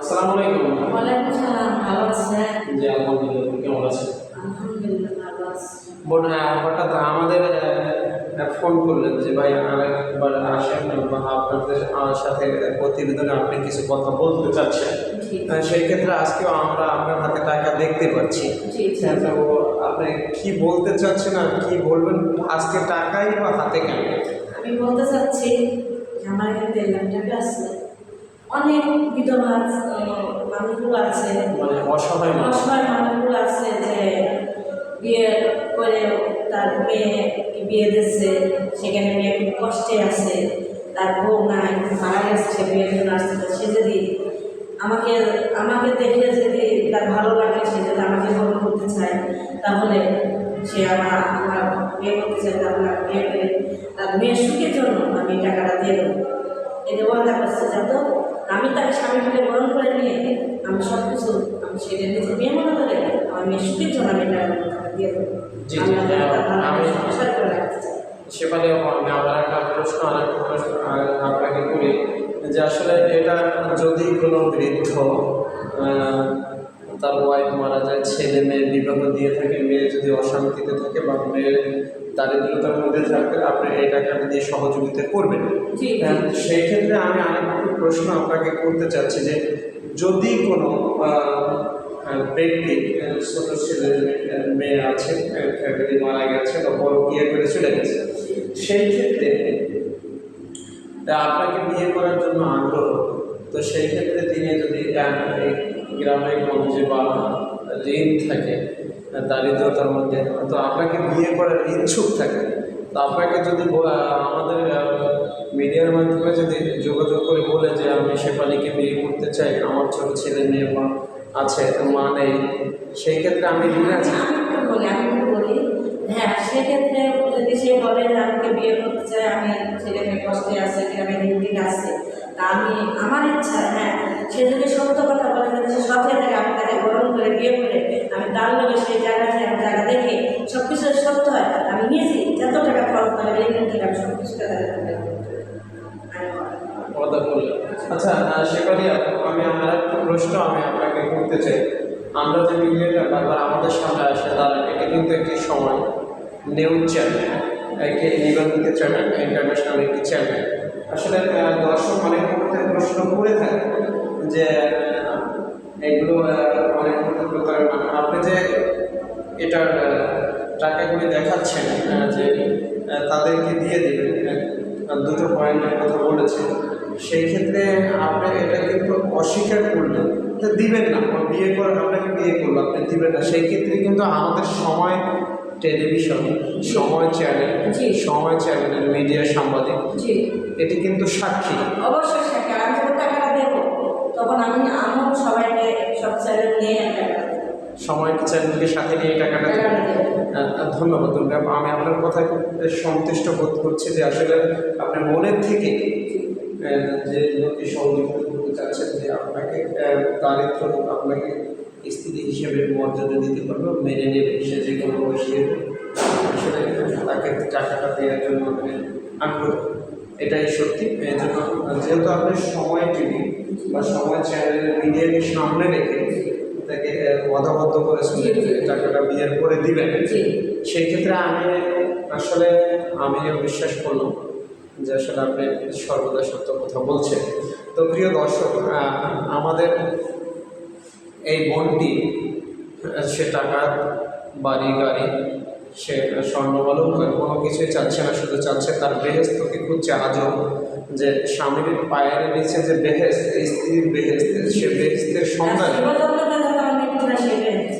আসসালামু আলাইকুম। ওয়ালাইকুম সালাম ভালো আছেন? জি আলহামদুলিল্লাহ কেমন আছেন? আলহামদুলিল্লাহ ভালো আছি। বোন হঠাৎ আমাদের ফোন করলেন যে ভাই আরেকবার আসেন বা আপনাদের সাথে প্রতিবেদনে আপনি কিছু কথা বলতে চাচ্ছেন। সেই ক্ষেত্রে আজকেও আমরা আপনার হাতে টাকা দেখতে পাচ্ছি। হ্যাঁ, তো আপনি কি বলতে চাচ্ছেন আর কি বলবেন? আজকে টাকাই বা হাতে কেন? আমি বলতে চাচ্ছি আমার এখানে দেড় লাখ টাকা আছে। অনেক বিধবা মানুষগুলো আছে। মানে অসহায় অসহায় মানুষগুলো আছে যে বিয়ে করে তার মেয়েকে বিয়ে দিচ্ছে সেখানে মেয়ে খুব কষ্টে আছে তার বউ নাই মারা গেছে সে বিয়ের জন্য আসছে তো সে যদি আমাকে আমাকে দেখে যদি তার ভালো লাগে সে যদি আমাকে গ্রহণ করতে চায় তাহলে সে আমার আমার বিয়ে করতে চায় তাহলে আমি বিয়ে করে। তার মেয়ের সুখের জন্য আমি টাকাটা দিয়ে দেবো। এই ওয়াদা করছে যত আমি তাকে স্বামী বলে গ্রহণ করে নিয়ে আমি সব কিছু আমি সেটা নিজে মেয়ে মনে করে আমার মেয়ের সুখের জন্য আমি এটা দিয়ে দেবো। সেখানে আমি আবার একটা প্রশ্ন আর একটা প্রশ্ন আপনাকে করি যে আসলে এটা যদি কোনো বৃদ্ধ তার ওয়াইফ মারা যায় ছেলে মেয়ে বিবাহ দিয়ে থাকে মেয়ে যদি অশান্তিতে থাকে বা মেয়ে দারিদ্রতার মধ্যে থাকে আপনি এই টাকাটা দিয়ে সহযোগিতা করবেন জি। সেই ক্ষেত্রে আমি আরেকটা প্রশ্ন আপনাকে করতে চাচ্ছি যে যদি কোনো আহ, ব্যক্তি আহ, ছোট ছেলে মেয়ে আছে ফ্যামিলি মারা গেছে বা বড় বিয়ে করে চলে গেছে সেই ক্ষেত্রে আপনাকে বিয়ে করার জন্য আগ্রহ তো সেই ক্ষেত্রে তিনি যদি গ্রামে গঞ্জে বা ঋণ থাকে, দারিদ্রতার মধ্যে, তো আপনাকে বিয়ে করার ইচ্ছুক থাকে। তো আপনাকে যদি আমাদের মিডিয়ার মাধ্যমে যদি যোগাযোগ করে বলে যে আমি শেফালিকে বিয়ে করতে চাই, আমার ছোট ছেলে মেয়ে মা আছে মা নেই, সেই ক্ষেত্রে আমি ঋণ আছি? আমি বলি হ্যাঁ সেক্ষেত্রে যদি সে বলে আমাকে বিয়ে করতে চায় আমি ছেলে মেয়ে কষ্টে আছে, গ্রামে দিন আছে, তা আমি, আমার ইচ্ছা হ্যাঁ সে যদি সত্য কথা বলে যদি সে সত্যি থাকে আমি করে বিয়ে করে আমি তার লোকে সেই জায়গা জায়গাতে আমি জায়গা দেখে সব কিছু সত্য হয় আমি নিজে যত টাকা খরচ করে এই থেকে আমি সব কিছু আচ্ছা আহ, আমি আমার প্রশ্ন আমি আপনাকে করতে চাই। আমরা যে মিডিয়াটা বারবার আমাদের সামনে আসে দাঁড়ায় এটা কিন্তু একটি সময়। নিউজ চ্যানেল একটি নিবন্ধিত চ্যানেল ইন্টারন্যাশনাল একটি চ্যানেল আসলে দর্শক অনেক মুহূর্তে প্রশ্ন করে থাকে। যে এগুলো অনেক প্রতারণা আপনি যে এটার টাকাগুলি দেখাচ্ছেন যে তাদেরকে দিয়ে দেবেন দুটো পয়েন্টের কথা বলেছেন সেই ক্ষেত্রে আপনি এটা কিন্তু অস্বীকার করলেন তো দিবেন না বিয়ে করে আপনাকে বিয়ে করল আপনি দিবেন না সেই ক্ষেত্রে কিন্তু আমাদের সময় টেলিভিশন সময় চ্যানেল জি। সময় চ্যানেলের মিডিয়া সাংবাদিক জি এটি কিন্তু সাক্ষী অবশ্যই সেটা আমি যখন টাকাটা দেবো তখন আমি আমিও সবাইকে সব চ্যানেল নিয়ে আমি টাকাটা দেবো সময় চ্যানেলকে সাথে নিয়ে টাকাটা ধন্যবাদ দুর্গা। আমি আপনার কথায় খুব সন্তুষ্ট বোধ করছি যে আসলে আপনার মনের থেকে যে সহযোগিতা করতে চাচ্ছেন যে আপনাকে দারিদ্র আপনাকে স্ত্রী হিসেবে মর্যাদা দিতে পারবে মেনে নেবে সে যে কোনো হবে। আসলে তাকে টাকাটা দেওয়ার জন্য আগ্রহ। এটাই সত্যি। এই জন্য যেহেতু আপনি সময় টিভি বা সময় চ্যানেলের মিডিয়াকে সামনে রেখে তাকে অধাবদ্ধ করেছেন যে টাকাটা বিয়ের করে দিবেন সেই ক্ষেত্রে আমি আসলে আমিও বিশ্বাস করলাম যে আসলে আপনি সর্বদা সত্য কথা বলছেন। তো প্রিয় দর্শক আমাদের এই বোনটি সে টাকা বাড়ি গাড়ি সে স্বর্ণবালক কোনো কিছুই চাচ্ছে না শুধু চাচ্ছে তার বেহেস্তকে খুঁজছে আজও। যে স্বামীর পায়ের নিচে যে বেহেস্ত স্ত্রীর বেহেস্ত সে বেহেস্তের সন্ধানে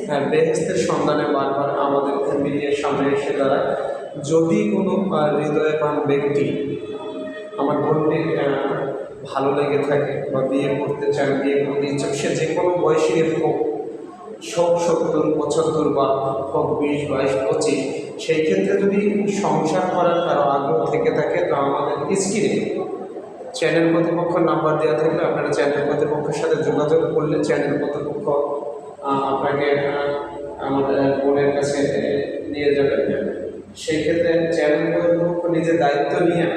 হ্যাঁ বেহেস্তের সন্ধানে বারবার আমাদের মিডিয়ার সামনে এসে দাঁড়ায়। যদি কোনো হৃদয়বান ব্যক্তি আমার বোনটি ভালো লেগে থাকে বা বিয়ে করতে চান বিয়ে করতে ইচ্ছুক সে যে কোনো বয়সের হোক সব সত্তর, পঁচাত্তর বা হোক বিশ, বাইশ, পঁচিশ, সেই ক্ষেত্রে যদি সংসার করার কারও আগ্রহ থেকে থাকে তো আমাদের স্ক্রিনে চ্যানেল কর্তৃপক্ষ নাম্বার দেওয়া থাকলে আপনারা চ্যানেল কর্তৃপক্ষের সাথে যোগাযোগ করলে চ্যানেল কর্তৃপক্ষ আপনাকে আমাদের বোনের কাছে নিয়ে যাবে। সেই ক্ষেত্রে চ্যানেল কর্তৃপক্ষ নিজের দায়িত্ব নিয়ে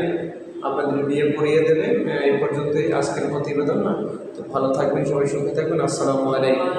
আপনাদের বিয়ে পড়িয়ে দেবে। এই পর্যন্তই আজকের প্রতিবেদন। না তো ভালো থাকবেন, সবাই সুখে থাকবেন। আসসালামু আলাইকুম।